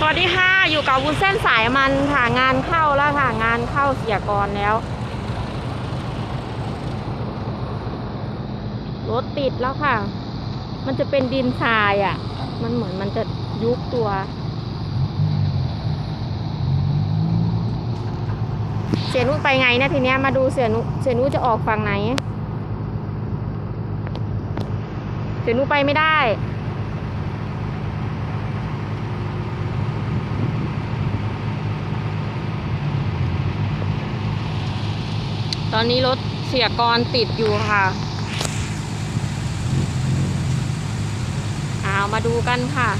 สวัสดีค่ะ อยู่กับวุ้นเส้นสายมันค่ะงานเข้าแล้วค่ะ งานเข้าเสียกรแล้ว รถติดแล้วค่ะ มันจะเป็นดินทรายอะ่ะ มันเหมือนมันจะยุบตัว เสียนุไปไงนะทีเนี้ยมาดูเสียนุเสียนุจะออกฝั่งไหน เสียนุไปไม่ได้ ตอนนี้รถเสียกรติดอยู่ค่ะเอามาดูกันค่ะ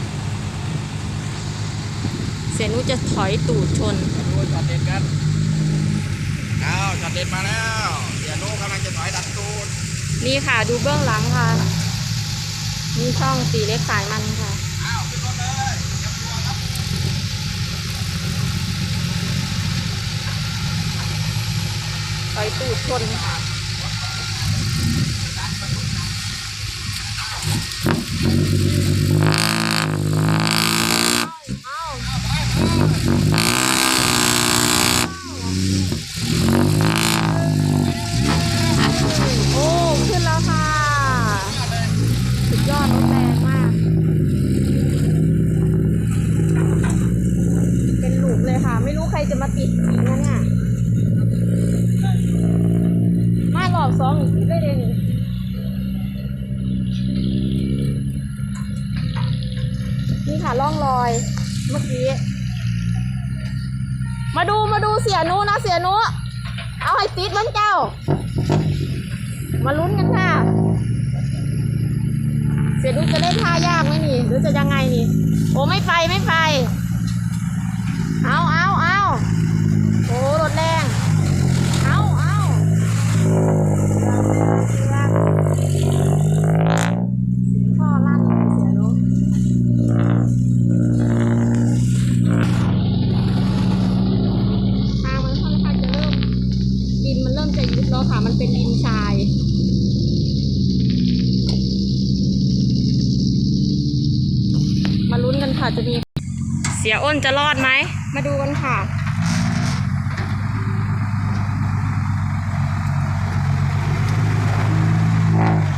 เสียนุจะถอยตูดชนดูช็อตเด็ดกันเอาช็อตเด็ดมาแล้วเสียโนุกำลังจะถอยดันตูดนี่ค่ะดูเบื้องหลังค่ะ นี่ช่องสีเล็กสายมันค่ะ อ้าวขึ้นรถเลยเตรียมตัวครับ ถอย ตูดชน สองอีกได้เลยนี่นี่ค่ะร่องรอยเมื่อกี้ มาดูมาดูเสียนุนะเสียนุเอาให้ติดมันเจ้า มาลุ้นกันค่ะ เสียนุจะได้ท่ายากไหมนี่ หรือจะยังไงนี่ โอ้ไม่ไปไม่ ลุ้นกันค่ะจะมี เสียอ้นจะรอดไหม มาดูกันค่ะ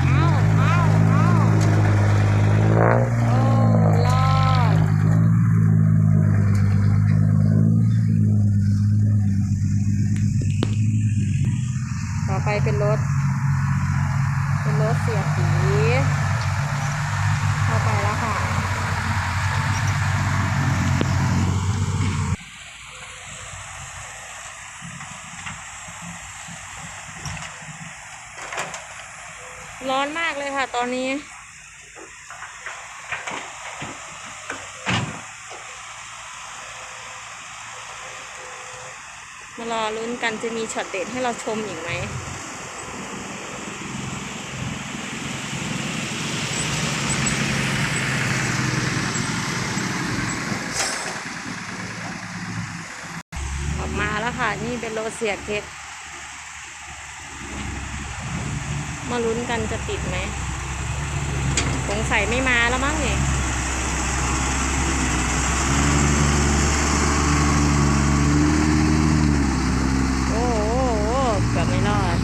เอาเอาเอาโอ้รอด ต่อไปเป็นรถ เป็นรถเสียสีเข้าไปแล้วค่ะ ร้ อนมากเลยค่ะ ตอนนี้ มารอลุ้นกันจะมีช็อตเด็ดให้เราชมอีกไหมออกมาแล้วค่ะ นี่เป็นโรเสียเค้ก มาลุ้นกันจะติดไหมสงสัยไม่มาแล้วมั้งเนี่ยโอ้โหเกือบไม่รอด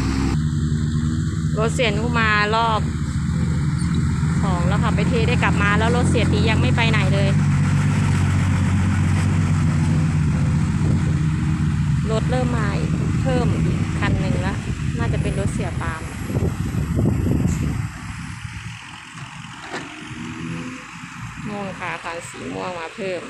รถเสียนุมารอบสองแล้วค่ะไปเทได้กลับมาแล้วรถเสียตียังไม่ไปไหนเลย รถเริ่มมาอีกเพิ่มอีกคันหนึ่งแล้ว น่าจะเป็นรถเสียปาล์ม ม่วงค่ะคันสีม่วงมาเพิ่ม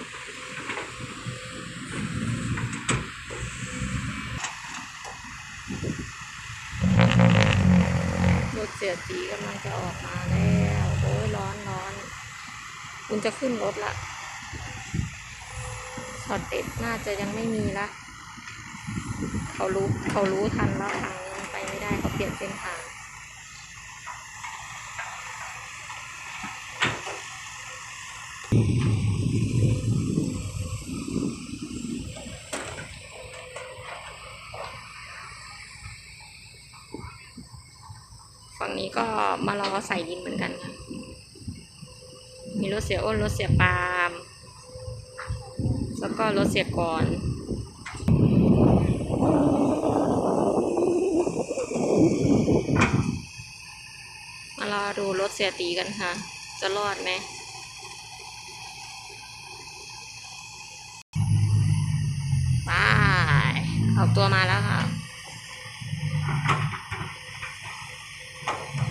รถเสียตีกำลังจะออกมาแล้ว โอ้ยร้อนร้อนคุณจะขึ้นรถละช็อตเด็ดน่าจะยังไม่มีละ เขารู้เขารู้ทันแล้วทางไปไม่ได้เขาเปลี่ยนเส้นทาง ฝั่งนี้ก็มารอใส่ดินเหมือนกันค่ะมีรถเสียอ้นรถเสียปาล์มแล้วก็รถเสียก่อนมารอดูรถเสียตีกันค่ะ จะรอดไหมไปออกตัวมาแล้วค่ะ Thank you.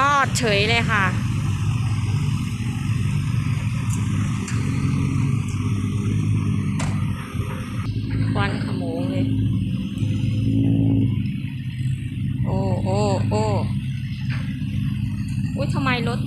รอดเฉยเลยค่ะ ควันขโมงเลย โอ้โอ้โอ้อุ้ยทำไมรถ